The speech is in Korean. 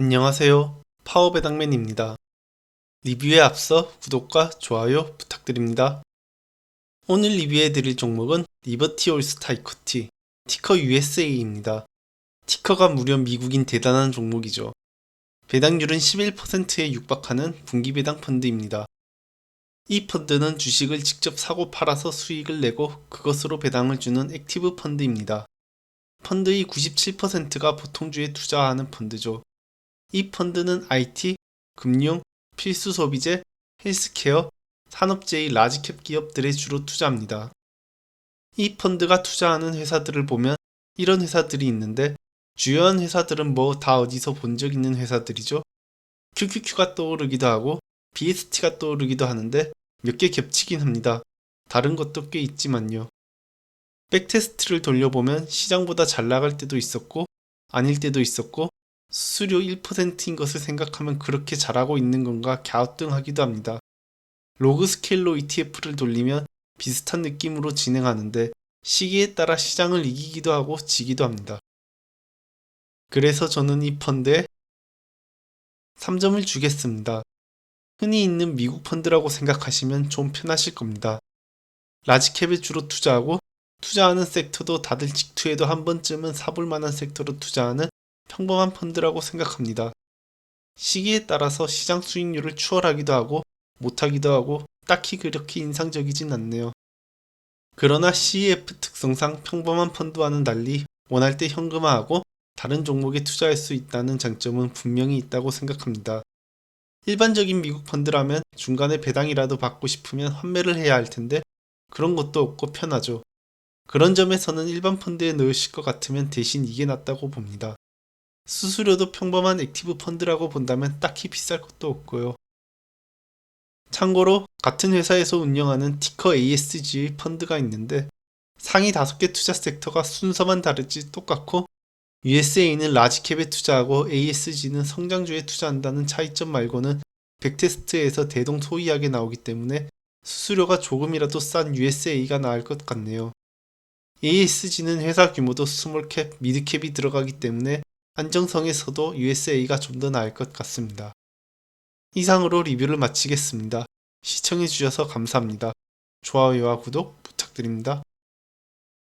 안녕하세요. 파워배당맨입니다. 리뷰에 앞서 구독과 좋아요 부탁드립니다. 오늘 리뷰해 드릴 종목은 리버티 올스타 이코티, 티커 USA입니다. 티커가 무려 미국인 대단한 종목이죠. 배당률은 11%에 육박하는 분기 배당 펀드입니다. 이 펀드는 주식을 직접 사고 팔아서 수익을 내고 그것으로 배당을 주는 액티브 펀드입니다. 펀드의 97%가 보통주에 투자하는 펀드죠. 이 펀드는 IT, 금융, 필수 소비재, 헬스케어, 산업재의 라지캡 기업들에 주로 투자합니다. 이 펀드가 투자하는 회사들을 보면 이런 회사들이 있는데 주요한 회사들은 뭐 다 어디서 본 적 있는 회사들이죠. QQQ가 떠오르기도 하고 BST가 떠오르기도 하는데 몇 개 겹치긴 합니다. 다른 것도 꽤 있지만요. 백테스트를 돌려보면 시장보다 잘 나갈 때도 있었고 아닐 때도 있었고 수수료 1%인 것을 생각하면 그렇게 잘하고 있는 건가 갸우뚱하기도 합니다. 로그 스케일로 ETF를 돌리면 비슷한 느낌으로 진행하는데 시기에 따라 시장을 이기기도 하고 지기도 합니다. 그래서 저는 이 펀드에 3점을 주겠습니다. 흔히 있는 미국 펀드라고 생각하시면 좀 편하실 겁니다. 라지캡에 주로 투자하고 투자하는 섹터도 다들 직투해도 한 번쯤은 사볼 만한 섹터로 투자하는 평범한 펀드라고 생각합니다. 시기에 따라서 시장 수익률을 추월하기도 하고 못하기도 하고 딱히 그렇게 인상적이진 않네요. 그러나 CEF 특성상 평범한 펀드와는 달리 원할 때 현금화하고 다른 종목에 투자할 수 있다는 장점은 분명히 있다고 생각합니다. 일반적인 미국 펀드라면 중간에 배당이라도 받고 싶으면 환매를 해야 할 텐데 그런 것도 없고 편하죠. 그런 점에서는 일반 펀드에 넣으실 것 같으면 대신 이게 낫다고 봅니다. 수수료도 평범한 액티브 펀드라고 본다면 딱히 비쌀 것도 없고요. 참고로 같은 회사에서 운영하는 티커 ASG의 펀드가 있는데 상위 5개 투자 섹터가 순서만 다르지 똑같고 USA는 라지캡에 투자하고 ASG는 성장주에 투자한다는 차이점 말고는 백테스트에서 대동 소이하게 나오기 때문에 수수료가 조금이라도 싼 USA가 나을 것 같네요. ASG는 회사 규모도 스몰캡, 미드캡이 들어가기 때문에 안정성에서도 USA가 좀 더 나을 것 같습니다. 이상으로 리뷰를 마치겠습니다. 시청해주셔서 감사합니다. 좋아요와 구독 부탁드립니다.